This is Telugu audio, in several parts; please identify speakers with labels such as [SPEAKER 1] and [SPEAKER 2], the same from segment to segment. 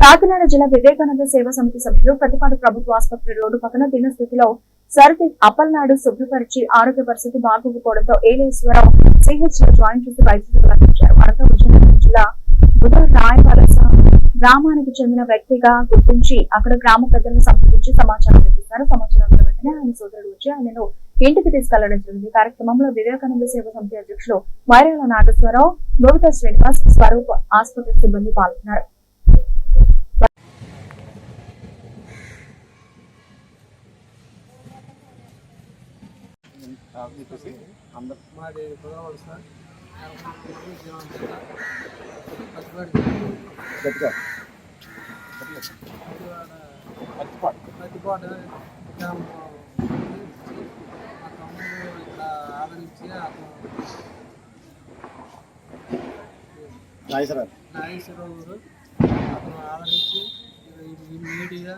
[SPEAKER 1] కాకినాడ జిల్లా వివేకానంద సేవా సమితి సభ్యులు ప్రతిపాడు ప్రభుత్వ ఆసుపత్రి రోడ్డు పక్కన దీన స్థితిలో సర్ది అప్పలనాడు శుభ్రపరిచి ఆరోగ్య పరిస్థితి బాగోకపోవడంతో ఏలేశ్వరరావు సిహెచ్లో జాయిన్ చేసి వైద్యులు అందించారు. అనంతరం విజయనగరం జిల్లా బుధ రాయవలస గ్రామానికి చెందిన వ్యక్తిగా గుర్తించి అక్కడ గ్రామ పెద్దలను సంప్రదించి సమాచారం చేశారు సమాచారం వెంటనే ఆయన సోదరుడు వచ్చి ఆయనను ఇంటికి తీసుకెళ్ళడం జరిగింది. కార్యక్రమంలో వివేకానంద సేవా సమితి అధ్యక్షులు వైరాల నాగేశ్వరరావు భోగిత శ్రీనివాస్ స్వరూప్ ఆసుపత్రి సిబ్బంది పాల్గొన్నారు.
[SPEAKER 2] అందరు
[SPEAKER 3] మాది కుదరవాళ్ళు సార్
[SPEAKER 2] గట్టిగా.
[SPEAKER 3] పచ్చిపాడు గ్రామం ఆదరించి
[SPEAKER 2] నాగేశ్వరరావు
[SPEAKER 3] నాగేశ్వరరావు గారు అతను ఆదరించి మీడియా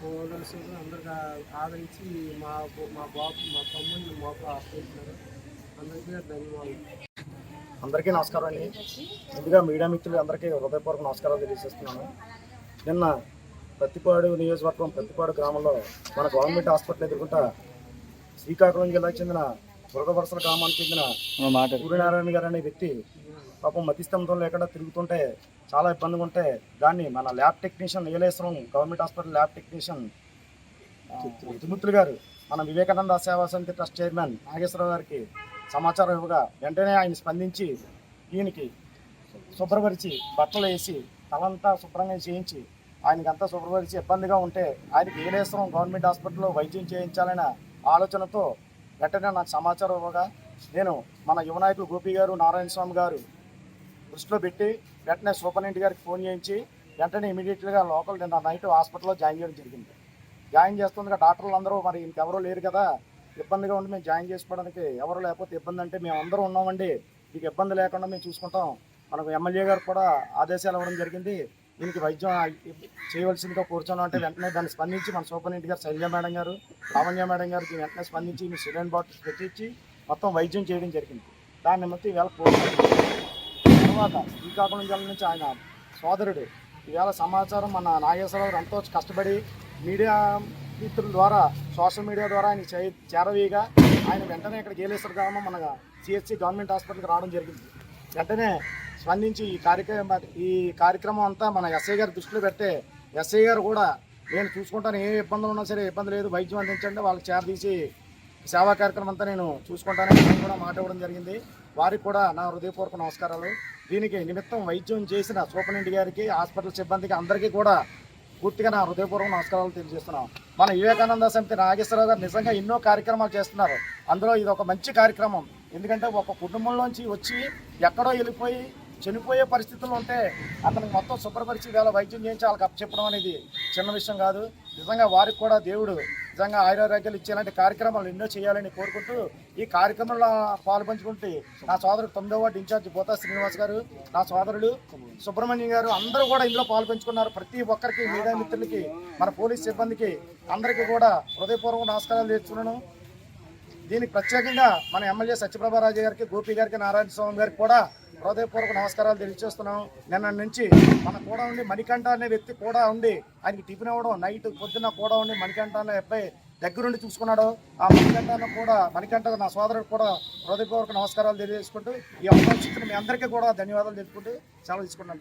[SPEAKER 3] పోలీసు అందరికి ఆదరించి మా మా బాబు మా తమ్ముడిని మాకు ఆపేసినారు అందరికీ ధన్యవాదాలు.
[SPEAKER 2] అందరికీ నమస్కారం అండి. ముందుగా మీడియా మిత్రులు అందరికీ హృదయపూర్వక నమస్కారాలు తెలియజేస్తున్నాను. నిన్న ప్రతిపాడు నియోజకవర్గం ప్రతిపాడు గ్రామంలో మన గవర్నమెంట్ హాస్పిటల్ ఎదుర్కొంటా శ్రీకాకుళం జిల్లాకు చెందిన వరదవరసల గ్రామానికి చెందిన సూర్యనారాయణ గారు అనే వ్యక్తి పాపం మతిస్తంభం లేకుండా తిరుగుతుంటే చాలా ఇబ్బందిగా ఉంటే దాన్ని మన lab technician Yeleswaram government hospital lab technician Tirumurthulu గారు మన వివేకానంద సేవా సమితి ట్రస్ట్ చైర్మన్ నాగేశ్వరరావు గారికి సమాచారం ఇవ్వగా వెంటనే ఆయన స్పందించి ఈయనకి శుభ్రపరిచి బట్టలు వేసి తలంతా శుభ్రంగా చేయించి ఆయనకంతా శుభ్రపరిచి ఇబ్బందిగా ఉంటే ఆయనకి ఏలేశ్వరం గవర్నమెంట్ హాస్పిటల్లో వైద్యం చేయించాలనే ఆలోచనతో వెంటనే నాకు సమాచారం ఇవ్వగా నేను మన యువనాయకులు గోపి గారు నారాయణ స్వామి గారు దృష్టిలో పెట్టి వెంటనే సూపరింటెండెంట్ గారికి ఫోన్ చేయించి వెంటనే ఇమీడియట్గా లోకల్ నిన్న నైట్ హాస్పిటల్లో జాయిన్ చేయడం జరిగింది. జాయిన్ చేస్తుండగా డాక్టర్లు అందరూ మరి ఇంకెవరూ లేరు కదా ఇబ్బందిగా ఉండి మేము జాయిన్ చేసుకోవడానికి ఎవరు లేకపోతే ఇబ్బంది అంటే మేము అందరూ ఉన్నామండి. మీకు ఇబ్బంది లేకుండా మేము చూసుకుంటాం. మనకు ఎమ్మెల్యే గారు కూడా ఆదేశాలు ఇవ్వడం జరిగింది. దీనికి వైద్యం చేయవలసిందిగా కూర్చోను అంటే వెంటనే దాన్ని స్పందించి మన సూపరింటెండెంట్ గారు శైలజ మేడం గారు లావణ్య మేడం గారు వెంటనే స్పందించి మీ సిలిండర్ బాటిల్స్ పెట్టించి మొత్తం వైద్యం చేయడం జరిగింది. దాన్ని నిమిత్తం ఇవాళ కోరుతున్నాం తర్వాత శ్రీకాకుళం జిల్లా నుంచి ఆయన సోదరుడు. ఈవేళ సమాచారం మన నాగేశ్వరరావు ఎంతో కష్టపడి మీడియా మిత్రుల ద్వారా సోషల్ మీడియా ద్వారా ఆయన చే చేరవేయగా ఆయన వెంటనే ఇక్కడ గేలేశ్వర గ్రామం మన సిహెచ్సి గవర్నమెంట్ హాస్పిటల్కి రావడం జరిగింది. వెంటనే స్పందించి ఈ కార్యక్రమం ఈ కార్యక్రమం అంతా మన ఎస్ఐ గారి దృష్టిలో పెడితే ఎస్ఐ గారు కూడా నేను చూసుకుంటాను ఏ ఇబ్బందులు ఉన్నా సరే ఇబ్బంది లేదు వైద్యం అందించండి వాళ్ళకి చేరదీసి సేవా కార్యక్రమం అంతా నేను చూసుకుంటానని కూడా మాట ఇవ్వడం జరిగింది. వారికి కూడా నా హృదయపూర్వక నమస్కారాలు. దీనికి నిమిత్తం వైద్యం చేసిన సూపరింటెండెంట్ గారికి హాస్పిటల్ సిబ్బందికి అందరికీ కూడా పూర్తిగా నా హృదయపూర్వక నమస్కారాలు తెలియజేస్తున్నాం. మన వివేకానంద సమితి నాగేశ్వరరావు గారు నిజంగా ఎన్నో కార్యక్రమాలు చేస్తున్నారు. అందులో ఇది ఒక మంచి కార్యక్రమం. ఎందుకంటే ఒక కుటుంబంలోంచి వచ్చి ఎక్కడో వెళ్ళిపోయి చనిపోయే పరిస్థితులు ఉంటే అతనికి మొత్తం శుభ్రపరిచి వేళ వైద్యం చేయించి వాళ్ళకి అప్పచెప్పడం అనేది చిన్న విషయం కాదు. నిజంగా వారికి కూడా దేవుడు నిజంగా ఆయురారోగ్యాలు ఇచ్చేలాంటి కార్యక్రమాలు ఎన్నో చేయాలని కోరుకుంటూ ఈ కార్యక్రమంలో పాల్పంచుకుంటే నా సోదరుడు తొమ్మిదో వార్డు ఇన్ఛార్జ్ బోతా శ్రీనివాస్ గారు నా సోదరుడు సుబ్రహ్మణ్యం గారు అందరూ కూడా ఇందులో పాల్పంచుకున్నారు. ప్రతి ఒక్కరికి మీడియా మిత్రులకి మన పోలీస్ సిబ్బందికి అందరికీ కూడా హృదయపూర్వక నమస్కారాలు తెచ్చుకున్నాను దీనికి ప్రత్యేకంగా మన ఎమ్మెల్యే సత్యప్రభారాజు గారికి గోపి గారికి నారాయణ స్వామి గారికి కూడా హృదయపూర్వక నమస్కారాలు తెలియజేస్తున్నాం. నిన్న నుంచి మన కూడా ఉండి మణికంఠ అనే వ్యక్తి కూడా ఉండి ఆయనకి టిఫిన్ ఇవ్వడం నైట్ పొద్దున్న కూడా ఉండి మణికంఠ అనే అబ్బాయి దగ్గరుండి చూసుకున్నాడు. ఆ మణికంఠను కూడా మణికంఠ నా సోదరుడు కూడా హృదయపూర్వక నమస్కారాలు తెలియజేసుకుంటూ ఈ అవకాశం మీ అందరికీ కూడా ధన్యవాదాలు తెలుపుకుంటూ సెలవు తీసుకుంటాను